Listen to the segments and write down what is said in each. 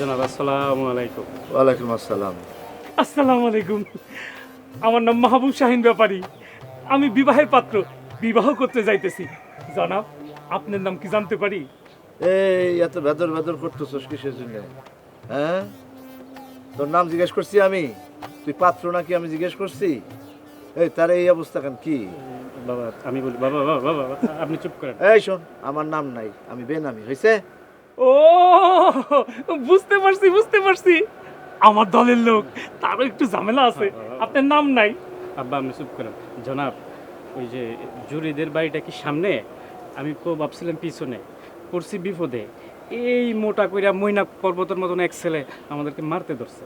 জনাব আসসালামু আলাইকুম। ওয়ালাইকুম আসসালাম। আসসালামু আলাইকুম। আমার নাম মাহবুব শাহিন ব্যাপারী। আমি বিবাহের পাত্র বিবাহ করতে যাইতেছি। জনাব আপনার নাম কি জানতে পারি? এই এত ভেদর ভেদর করতেছস কিসের জন্য? হ্যাঁ? তোর নাম জিজ্ঞেস করছি আমি? তুই পাত্র নাকি আমি জিজ্ঞেস করছি? এই তার এই অবস্থা কেন? কি? বাবা আমি বলি বাবা বাবা বাবা বাবা, আপনি চুপ করেন। এই শোন আমার নাম নাই আমি বেনামি হয়েছে ও বুঝতে পারছি বুঝতে পারছি। আমার দলের লোক তারও একটু ঝামেলা আছে। আপনার নাম নাই? আব্বা আপনি চুপ করেন জনাব ওই যে জুরিদের বাড়িটা কি সামনে? আমি ভাবছিলাম পিছনে। পড়ছি বিপদে। এই মোটা কইরা মইনা পর্বতের মতন এক ছেলে আমাদেরকে মারতে ধরছে।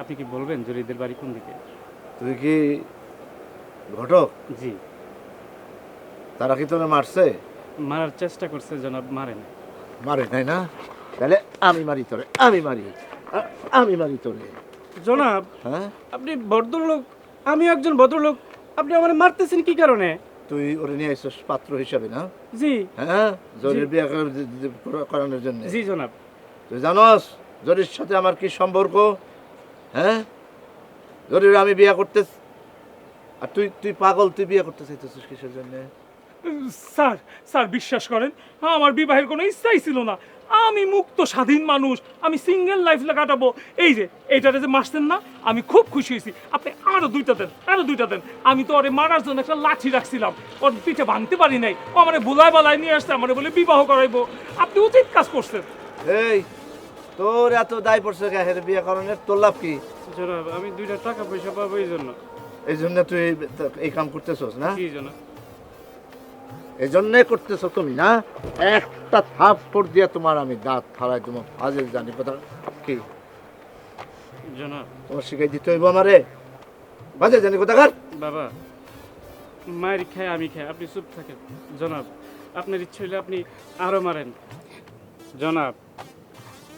আপনি কি বলবেন জুরিদের বাড়ি কোন দিকে? তুই কি ঘটক? জি। তারা কি তোরে মারছে? মারার চেষ্টা করছে জনাব মারেন মারে নাই না? তাহলে আমি মারি তোরে আমি মারি। আমি মারি তোরে। জনাব হ্যাঁ? আপনি ভদ্রলোক আমি একজন ভদ্রলোক। আপনি আমার মারতেছেন কি কারণে? তুই ওরে নিয়ে আসছিস পাত্র হিসাবে না? জি। হ্যাঁ? জরির বিয়ে করানোর জন্য। জি জনাব। তুই জানস জরির সাথে আমার কি সম্পর্ক? হ্যাঁ? জরির আমি বিয়ে করতে আর তুই তুই পাগল তুই বিয়ে করতে চাইতেছিস কিসের জন্য? স্যার স্যার বিশ্বাস করেন আমার বিবাহের কোনো ইচ্ছাই ছিল না। আমি মুক্ত স্বাধীন মানুষ আমি সিঙ্গেল লাইফ কাটাবো। এই যে এইটাতে যে মারছেন না আমি খুব খুশি হয়েছি। আপনি আরও দুইটা দেন আরও দুইটা দেন। আমি তো ওরে মারার জন্য একটা লাঠি রাখছিলাম। ওর পিঠে ভাঙতে পারি নাই। ও আমার বুলায় বালায় নিয়ে আসছে আমার বলে বিবাহ করাইবো। আপনি উচিত কাজ করছেন। এই তোর এত দায় পড়ছে গাহের বিয়ে করানোর তোর লাভ কি? আমি দুইটা টাকা পয়সা পাবো এই জন্য। এই জন্য তুই এই- কাম করতেছস না? জি জনাব? এই জন্যে করতেছ তুমি না? একটা থাপ ফোর দিয়ে তোমার আমি দাঁত ফালাই তোমার ফাজের জানি কথা কি? জনাব। তোমার শিখাই দিতে হইব আমারে? বাজে জানি কোথাকার বাবা মায়ের খায় আমি খাই আপনি চুপ থাকেন। জনাব আপনার ইচ্ছে হলে আপনি আরও মারেন। জনাব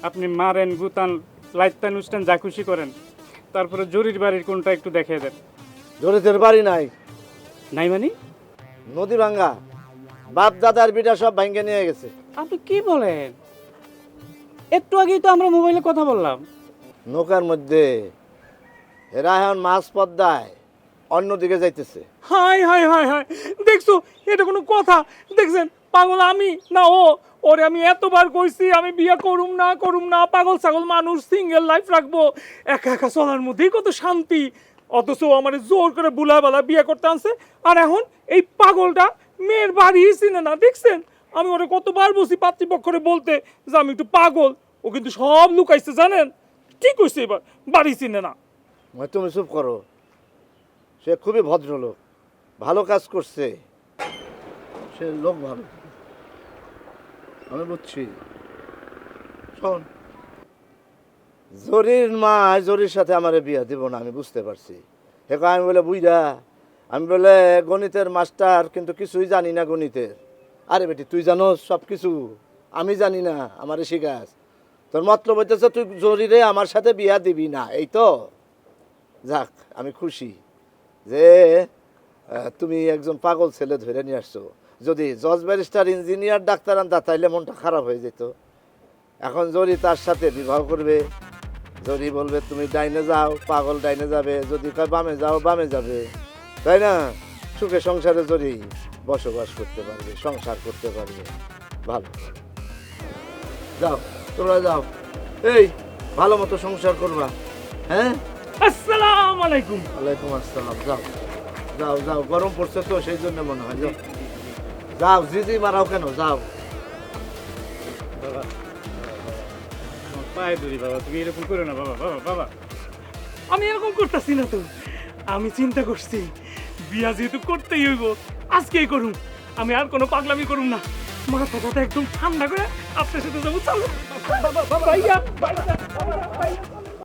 আপনি মারেন গুতান লাইতান উস্তান যা খুশি করেন। তারপরে জরির বাড়ির কোনটা একটু দেখিয়ে দেন। জরিতের বাড়ি নাই। নাই মানে? নদী ভাঙ্গা বাপ দাদার বিটা সব ভাঙ্গে নিয়ে গেছে। আপনি কি বলেন? একটু আগেই তো আমরা মোবাইলে কথা বললাম। নৌকার মধ্যে এরা এখন মাছ পদ্মায় অন্যদিকে যাইতেছে। হাই হাই হাই হাই দেখছ এটা কোনো কথা। দেখছেন পাগল আমি না ও? ওরে আমি এতবার কইছি আমি বিয়ে করুম না করুম না পাগল ছাগল মানুষ সিঙ্গেল লাইফ রাখব। একা একা চলার মধ্যেই কত শান্তি। অথচ আমার জোর করে বুলাবালা বিয়ে করতে আনছে। আর এখন এই পাগলটা মেয়ের বাড়ি চিনে না দেখছেন? আমি ওরে কতবার বসি পাতৃপক্ষরে বলতে যে আমি একটু পাগল। ও কিন্তু সব লুকাইছে, জানেন? ঠিক কইছে এবার? বাড়ি চিনে না। তুমি চুপ করো। সে খুবই ভদ্রলোক। ভালো কাজ করছে। সে লোক ভালো। আমি বুঝছি। শোন। জরির মা, জরির সাথে আমার বিয়া দিব না, আমি বুঝতে পারছি। এখন আমি বলে বুঝা আমি বলে, গণিতের মাস্টার, কিন্তু কিছুই জানি না গণিতের। আরে বেটি, তুই জানো সব কিছু আমি জানি না, আমার শিখাস তোর মতলব হইতেছে তুই জরিরে আমার সাথে বিয়া দিবি না, এই তো? যাক, আমি খুশি যে তুমি একজন পাগল ছেলে ধরে নিয়ে আসছো। যদি জজ ব্যারিস্টার, ইঞ্জিনিয়ার, ডাক্তার আনতা, তাইলে মনটা খারাপ হয়ে যেত। এখন জরি তার সাথে বিবাহ করবে। জরি বলবে, তুমি ডাইনে যাও, পাগল ডাইনে যাবে। যদি কয় বামে যাও, বামে যাবে। তাই না? সুখে সংসারে জরি বসবাস করতে পারবে সংসার করতে পারবে ভালো। যাও তোমরা যাও। এই ভালো মতো সংসার করবা। হ্যাঁ? আসসালামু আলাইকুম। ওয়ালাইকুম আসসালাম যাও। যাও যাও গরম পড়ছে তো সেই জন্য মনে হয় যাও। যাও জিজি মারাও কেন? যাও। বাবা পায়ে ধরি বাবা তুমি এরকম করো না বাবা বাবা বাবা। আমি এরকম করতেছি না তো। আমি চিন্তা করছি বিয়া যেহেতু করতেই হইব, আজকেই করুন আমি আর কোনো পাগলামি করুন না। মাথা কথা একদম ঠান্ডা করে আপনার সাথে যাব, চলো। ভাইয়া।